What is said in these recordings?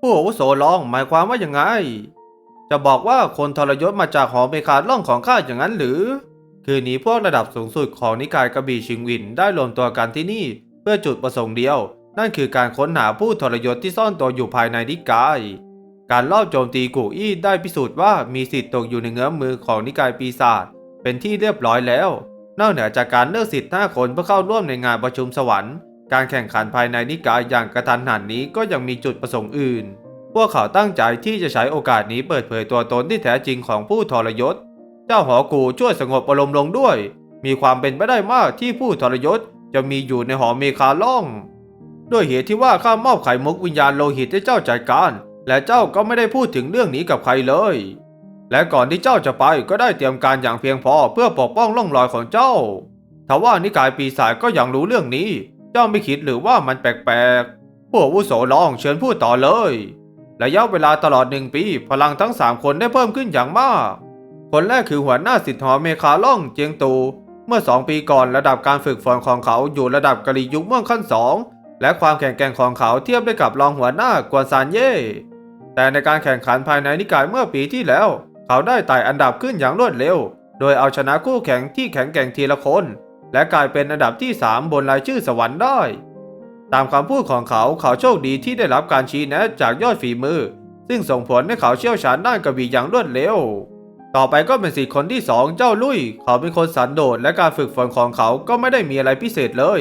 ผู้อาวุโสลองหมายความว่ายังไง จะบอกว่าคนทรยศมาจากหอเมคาล่องของข้าอย่างนั้นหรือ คืนนี้พวกระดับสูงสุดของนิกายกระบี่ชิงวินได้รวมตัวกันที่นี่ เพื่อจุดประสงค์เดียว นั่นคือการค้นหาผู้ทรยศที่ซ่อนตัวอยู่ภายในนิกาย การลอบโจมตีกูอี้ได้พิสูจน์ว่ามีสิทธิ์ตกอยู่ในเงื้อมมือของนิกายปีศาจเป็นที่เรียบร้อยแล้ว นอกเหนือจากการเลือกสิทธิ์5คนเพื่อเข้าร่วมในงานประชุมสวรรค์ การแข่งขันภายในนิกายอย่างกระทันหันนี้ก็ยังมีจุดประสงค์อื่น พวกเขาตั้งใจที่จะใช้โอกาสนี้เปิดเผยตัวตนที่แท้จริงของผู้ทรยศ เจ้าหอกูช่วยสงบอารมณ์ลงด้วย มีความเป็นไปได้มากที่ผู้ทรยศจะมีอยู่ในหอเมคาล่อง ด้วยเหตุที่ว่าข้ามอบไข่มุกวิญญาณโลหิตให้เจ้าจัดการ และเจ้าก็ไม่ได้พูดถึงเรื่องนี้กับใครเลย และก่อนที่เจ้าจะไปก็ได้เตรียมการอย่างเพียงพอเพื่อปกป้องร่องรอยของเจ้าทว่านิกายปีศาจก็ยังรู้เรื่องนี้ เจ้าไม่คิดหรือว่ามันแปลกๆ ผู้อาวุโสลองเชิญพูดต่อเลย ระยะเวลาตลอดหนึ่งปี พลังทั้งสามคนได้เพิ่มขึ้นอย่างมาก คนแรกคือหัวหน้าสิทธิ์หอเมคาล่องเจียงตู เมื่อสองปีก่อนระดับการฝึกฝนของเขาอยู่ระดับกะลียุคเม่วงขั้นสองและความแข็งแกร่งของเขาเทียบได้กับรองหัวหน้ากวนซานเย่ แต่ในการแข่งขันภายในนิกายเมื่อปีที่แล้ว เขาได้ไต่อันดับขึ้นอย่างรวดเร็ว โดยเอาชนะคู่แข่งที่แข็งแกร่งทีละคน และกลายเป็นอันดับที่ 3 บนรายชื่อสวรรค์ได้ ตามคำพูดของเขาเขาโชคดีที่ได้รับการชี้แนะจากยอดฝีมือ ซึ่งส่งผลให้เขาเชี่ยวชาญด้านกระบี่อย่างรวดเร็ว ต่อไปก็เป็นสิทธิ์คนที่สองเจ้าลุย เขาเป็นคนสันโดษและการฝึกฝนของเขาก็ไม่ได้มีอะไรพิเศษเลย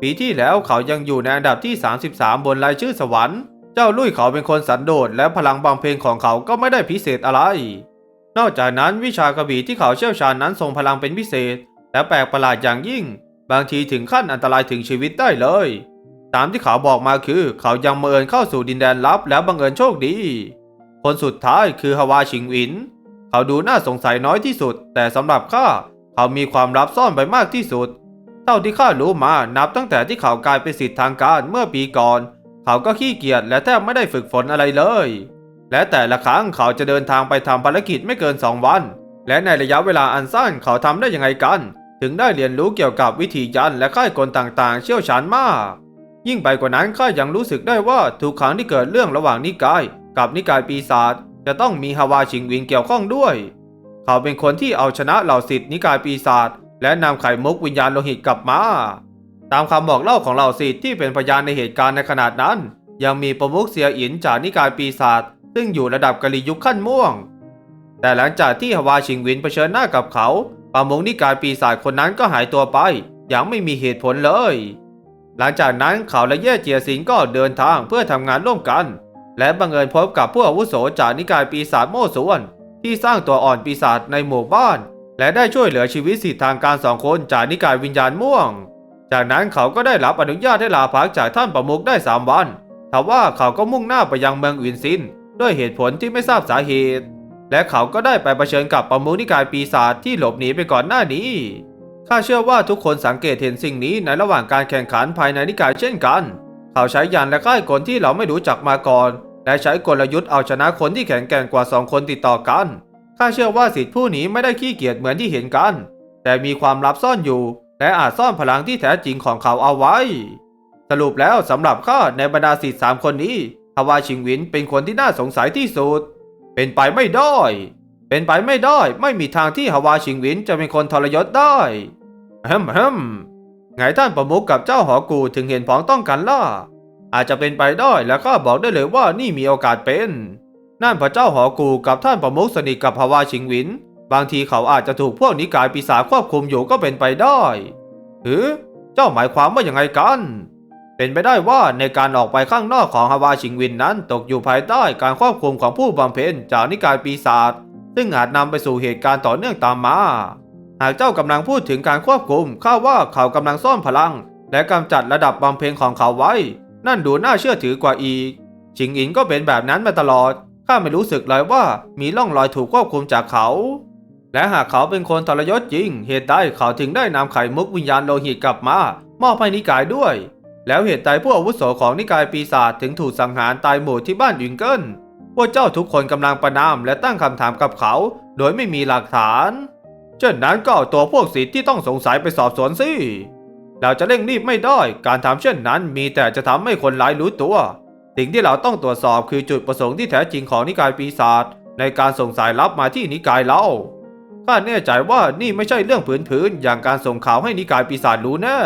ปีที่แล้วเขายังอยู่ในอันดับที่ 33 บนรายชื่อสวรรค์ เจ้าลุยเขาเป็นคนสันโดษและพลังบำเพ็ญของเขาก็ไม่ได้พิเศษอะไร นอกจากนั้นวิชากระบี่ที่เขาเชี่ยวชาญนั้นทรงพลังเป็นพิเศษ และแปลกประหลาดอย่างยิ่ง บางทีถึงขั้นอันตรายถึงชีวิตได้เลย ตามที่เขาบอกมาคือ เขายังบังเอิญเข้าสู่ดินแดนลับแล้วบังเอิญโชคดี คนสุดท้ายคือฮาวาชิงหวิน เขาดูน่าสงสัยน้อยที่สุด แต่สำหรับข้าเขามีความลับซ่อนไปมากที่สุด เท่าที่ข้ารู้มานับตั้งแต่ที่เขากลายเป็นสิทธิ์ทางการเมื่อปีก่อน เขาก็ขี้เกียจและแทบไม่ได้ฝึกฝนอะไรเลย และแต่ละครั้งเขาจะเดินทางไปทำภารกิจไม่เกิน2วัน และในระยะเวลาอันสั้นเขาทำได้ยังไงกัน ถึงได้เรียนรู้เกี่ยวกับวิธียันและค่ายกลต่างๆ เชี่ยวชาญมาก ยิ่งไปกว่านั้นข้ายังรู้สึกได้ว่าทุกครั้งที่เกิดเรื่องระหว่างนิกาย กับนิกายปีศาจจะต้องมีฮาวาชิงวินเกี่ยวข้องด้วย เขาเป็นคนที่เอาชนะเหล่าสิทธิ์นิกายปีศาจและนำไข่มุกวิญญาณโลหิตกลับมา ตามคำบอกเล่าของเหล่าสิทธิ์ที่เป็นพยานในเหตุการณ์ในขนาดนั้น ยังมีประมุขเสียอินจากนิกายปีศาจซึ่งอยู่ระดับกะลียุคขั้นม่วง แต่หลังจากที่ฮาวาชิงวินเผชิญหน้ากับเขา ประมุขนิกายปีศาจคนนั้นก็หายตัวไป อย่างไม่มีเหตุผลเลย หลังจากนั้นเขาและเย่เจียสิงก็เดินทางเพื่อทำงานร่วมกัน และบังเอิญพบกับผู้อาวุโสจากนิกายปีศาจโมส่วน ที่สร้างตัวอ่อนปีศาจในหมู่บ้าน และได้ช่วยเหลือชีวิตสิทธิทางการสองคนจากนิกายวิญญาณม่วง จากนั้นเขาก็ได้รับอนุญาตให้ลาพักจากท่านประมุขได้3วันทว่าเขาก็มุ่งหน้าไปยังเมืองอื่นซิน ด้วยเหตุผลที่ไม่ทราบสาเหตุ และเขาก็ได้ไปเผชิญกับประมุขนิกายปีศาจที่หลบหนีไปก่อนหน้านี้ข้าเชื่อว่าทุกคนสังเกตเห็นสิ่งนี้ในระหว่างการแข่งขันภายในนิกายเช่นกัน เขาใช้ยานและค่ายกลที่เราไม่รู้จักมาก่อน และใช้กลยุทธ์เอาชนะคนที่แข็งแกร่งกว่าสองคนติดต่อกันข้าเชื่อว่าสิทธิผู้นี้ไม่ได้ขี้เกียจเหมือนที่เห็นกัน แต่มีความลับซ่อนอยู่ และอาจซ่อนพลังที่แท้จริงของเขาเอาไว้ สรุปแล้วสำหรับข้าในบรรดาสิทธิ์สามคนนี้ฮาวาชิงวินเป็นคนที่น่าสงสัยที่สุด เป็นไปไม่ได้ เป็นไปไม่ได้ ไม่มีทางที่ฮาวาชิงวินจะเป็นคนทรยศได้แฮมแฮมไงท่านประมุขกับเจ้าหอกูถึงเห็นพ้องต้องกันล่ะ อาจจะเป็นไปได้และข้าบอกได้เลยว่านี่มีโอกาสเป็น นั่นพระเจ้าหอกูกับท่านประมุขสนิทกับฮาวาชิงวิน บางทีเขาอาจจะถูกพวกนิกายปีศาจควบคุมอยู่ก็เป็นไปได้หรือเจ้าหมายความว่าอย่างไงกัน เป็นไปได้ว่าในการออกไปข้างนอกของฮาวาชิงวินนั้นตกอยู่ภายใต้การควบคุมของผู้บำเพ็ญจากนิกายปีศาจซึ่งอาจนำไปสู่เหตุการณ์ต่อเนื่องตามมา หากเจ้ากำลังพูดถึงการควบคุมข้าว่าเขากำลังซ่อนพลัง และกำจัดระดับบำเพ็ญของเขาไว้ นั่นดูน่าเชื่อถือกว่าอีก ชิงอินก็เป็นแบบนั้นมาตลอดข้าไม่รู้สึกเลยว่ามีร่องรอยถูกควบคุมจากเขา และหากเขาเป็นคนทรยศจริง เหตุใดเขาถึงได้นำไข่มุกวิญญาณโลหิตกลับมา มอบให้นิกายด้วย แล้วเหตุใดผู้อาวุโสของนิกายปีศาจถึงถูกสังหารตายหมู่ที่บ้านยิงเกิลพวกเจ้าทุกคนกำลังประนามและตั้งคำถามกับเขา โดยไม่มีหลักฐานเช่นนั้นก็เอาตัวพวกสิทธิ์ที่ต้องสงสัยไปสอบสวนสิเราจะเร่งรีบไม่ได้ การทำเช่นนั้นมีแต่จะทำให้คนร้ายรู้ตัวสิสิ่งที่เราต้องตรวจสอบคือจุดประสงค์ที่แท้จริงของนิกายปีศาจในการส่งสายลับมาที่นิกายเราข้าแน่ใจว่านี่ไม่ใช่เรื่องผืนๆอย่างการส่งข่าวให้นิกายปีศาจรู้แน่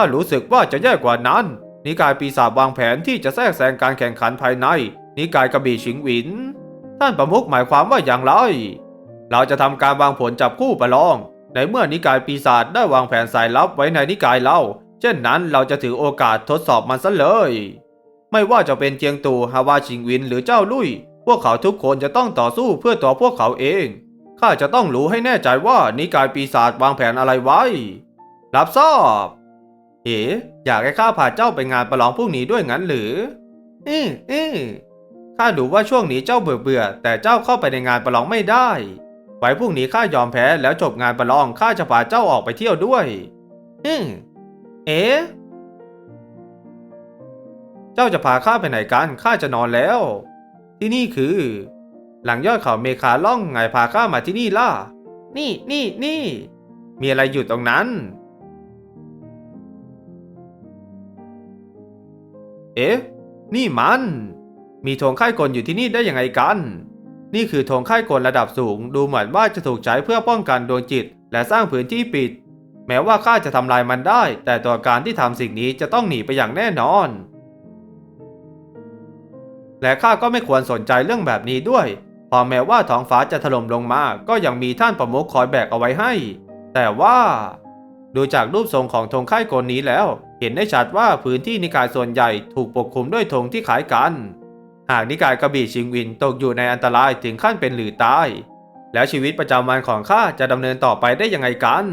ข้ารู้สึกว่าจะแย่กว่านั้น นิกายปีศาจวางแผนที่จะแทรกแซงการแข่งขันภายใน นิกายกระบี่ชิงหวิน ท่านประมุขหมายความว่าอย่างไร เราจะทำการวางผลจับคู่ประลอง ในเมื่อนิกายปีศาจได้วางแผนสายลับไว้ในนิกายเรา เช่นนั้นเราจะถือโอกาสทดสอบมันซะเลย ไม่ว่าจะเป็นเจียงตูฮาวาชิงวินหรือเจ้าลุย พวกเขาทุกคนจะต้องต่อสู้เพื่อตัวพวกเขาเอง ข้าจะต้องรู้ให้แน่ใจว่านิกายปีศาจวางแผนอะไรไว้ รับทราบ เอ๋อยากให้ข้าพาเจ้าไปงานประลองพรุ่งนี้ด้วยงั้นหรือ อืออือข้าดูว่าช่วงนี้เจ้าเบื่อเบื่อแต่เจ้าเข้าไปในงานประลองไม่ได้ ไว้พรุ่งนี้ข้ายอมแพ้แล้วจบงานประลองข้าจะพาเจ้าออกไปเที่ยวด้วย อืมเอ๊ะเจ้าจะพาข้าไปไหนกันข้าจะนอนแล้ว ที่นี่คือ หลังยอดเขาเมคาล่องไงพาข้ามาที่นี่ล่ะ นี่นี่นี่ มีอะไรอยู่ตรงนั้น เอ๊ะ นี่มัน มีธงค่ายกลอยู่ที่นี่ได้ยังไงกัน นี่คือธงค่ายกลระดับสูง ดูเหมือนว่าจะถูกใช้เพื่อป้องกันดวงจิต และสร้างพื้นที่ปิด แม้ว่าข้าจะทำลายมันได้ แต่ตัวการที่ทำสิ่งนี้จะต้องหนีไปอย่างแน่นอน และข้าก็ไม่ควรสนใจเรื่องแบบนี้ด้วยพอแม้ว่าท้องฟ้าจะถล่มลงมา ก็ยังมีท่านประมุขคอยแบกเอาไว้ให้ แต่ว่า ดูจากรูปทรงของธงค่ายกลนี้แล้ว เห็นได้ชัดว่าพื้นที่นิกายส่วนใหญ่ถูกปกคลุมด้วยธงที่ขายกัน หากนิกายกระบี่ชิงวินตกอยู่ในอันตรายถึงขั้นเป็นหรือตาย แล้วชีวิตประจำวันของข้าจะดำเนินต่อไปได้ยังไงกัน